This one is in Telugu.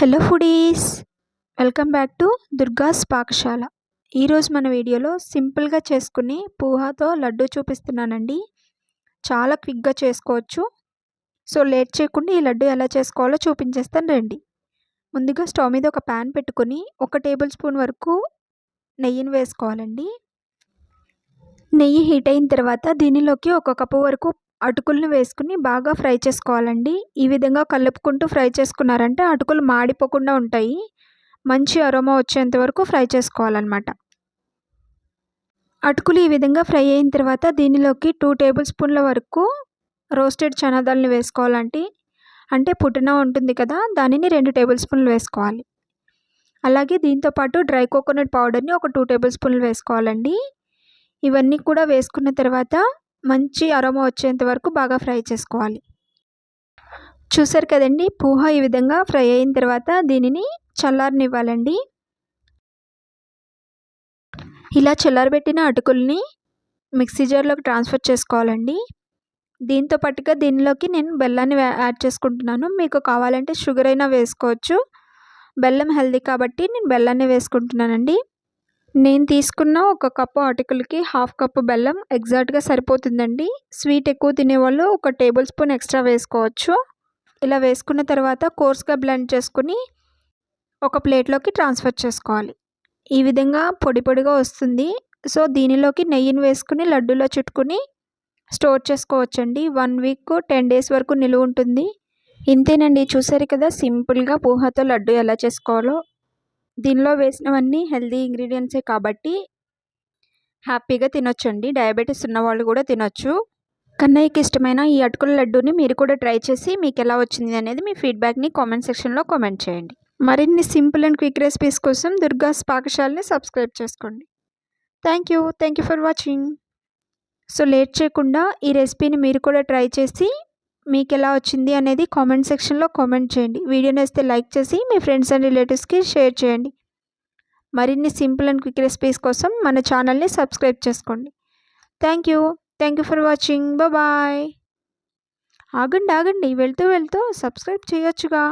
Hello foodies. Welcome back to Durgas Pakashala. ఈరోజు మన వీడియోలో సింపుల్గా చేసుకుని పూహాతో లడ్డు చూపిస్తున్నానండి. చాలా క్విక్గా చేసుకోవచ్చు. సో లేట్ చేయకుండా ఈ లడ్డు ఎలా చేసుకోవాలో చూపించేస్తాను రండి. ముందుగా స్టవ్ మీద ఒక ప్యాన్ పెట్టుకొని ఒక టేబుల్ స్పూన్ వరకు నెయ్యిని వేసుకోవాలండి. నెయ్యి హీట్ అయిన తర్వాత దీనిలోకి ఒక కప్పు వరకు అటుకులను వేసుకుని బాగా ఫ్రై చేసుకోవాలండి. ఈ విధంగా కలుపుకుంటూ ఫ్రై చేసుకున్నారంటే అటుకులు మాడిపోకుండా ఉంటాయి. మంచి అరోమా వచ్చేంత వరకు ఫ్రై చేసుకోవాలన్నమాట. అటుకులు ఈ విధంగా ఫ్రై అయిన తర్వాత దీనిలోకి టూ టేబుల్ స్పూన్ల వరకు రోస్టెడ్ చనాదాలను వేసుకోవాలంటే అంటే పుట్టిన ఉంటుంది కదా దానిని రెండు టేబుల్ స్పూన్లు వేసుకోవాలి. అలాగే దీంతోపాటు డ్రై కోకోనట్ పౌడర్ని ఒక టూ టేబుల్ స్పూన్లు వేసుకోవాలండి. ఇవన్నీ కూడా వేసుకున్న తర్వాత మంచి అరోమా వచ్చేంత వరకు బాగా ఫ్రై చేసుకోవాలి. చూసారు కదండి పోహ ఈ విధంగా ఫ్రై అయిన తర్వాత దీనిని చల్లారనివ్వాలండి. ఇలా చల్లారబెట్టిన అటుకుల్ని మిక్సీ జార్లోకి ట్రాన్స్ఫర్ చేసుకోవాలండి. దీంతో పాటుగా దీనిలోకి నేను బెల్లాన్ని యాడ్ చేసుకుంటున్నాను. మీకు కావాలంటే షుగర్ అయినా వేసుకోవచ్చు. బెల్లం హెల్దీ కాబట్టి నేను బెల్లాన్ని వేసుకుంటున్నానండి. నేను తీసుకున్న ఒక కప్పు అటుకులకి హాఫ్ కప్పు బెల్లం ఎగ్జాక్ట్గా సరిపోతుందండి. స్వీట్ ఎక్కువ తినేవాళ్ళు ఒక టేబుల్ స్పూన్ ఎక్స్ట్రా వేసుకోవచ్చు. ఇలా వేసుకున్న తర్వాత కోర్స్గా బ్లెండ్ చేసుకుని ఒక ప్లేట్లోకి ట్రాన్స్ఫర్ చేసుకోవాలి. ఈ విధంగా పొడి పొడిగా వస్తుంది. సో దీనిలోకి నెయ్యిని వేసుకుని లడ్డూలో చుట్టుకుని స్టోర్ చేసుకోవచ్చండి. వన్ వీక్ టెన్ డేస్ వరకు నిలువ ఉంటుంది. ఇంతేనండి. చూసారు కదా సింపుల్గా పూహతో లడ్డు ఎలా చేసుకోవాలో. దీనిలో వేసినవన్నీ హెల్దీ ఇంగ్రీడియంట్సే కాబట్టి హ్యాపీగా తినొచ్చండి. డయాబెటీస్ ఉన్నవాళ్ళు కూడా తినొచ్చు. కన్నయ్యకి ఇష్టమైన ఈ అటుకుల లడ్డూని మీరు కూడా ట్రై చేసి మీకు ఎలా వచ్చింది అనేది మీ ఫీడ్బ్యాక్ని కామెంట్ సెక్షన్లో కామెంట్ చేయండి. మరిన్ని సింపుల్ అండ్ క్విక్ రెసిపీస్ కోసం దుర్గాస్ పాకశాలని సబ్స్క్రైబ్ చేసుకోండి. Thank you. Thank you for watching. So late చేయకుండా ఈ రెసిపీని మీరు కూడా ట్రై చేసి మీకు ఎలా వచ్చింది అనేది కామెంట్ సెక్షన్లో కామెంట్ చేయండి. వీడియో వస్తే లైక్ చేసి మీ ఫ్రెండ్స్ అండ్ రిలేటివ్స్కి షేర్ చేయండి. మరిన్ని సింపుల్ అండ్ క్విక్ రెసిపీస్ కోసం మన ఛానల్ని సబ్స్క్రైబ్ చేసుకోండి. Thank you. Thank you for watching. Bye. ఆగండి ఆగండి. వెళ్తూ వెళ్తూ సబ్స్క్రైబ్ చేయొచ్చుగా.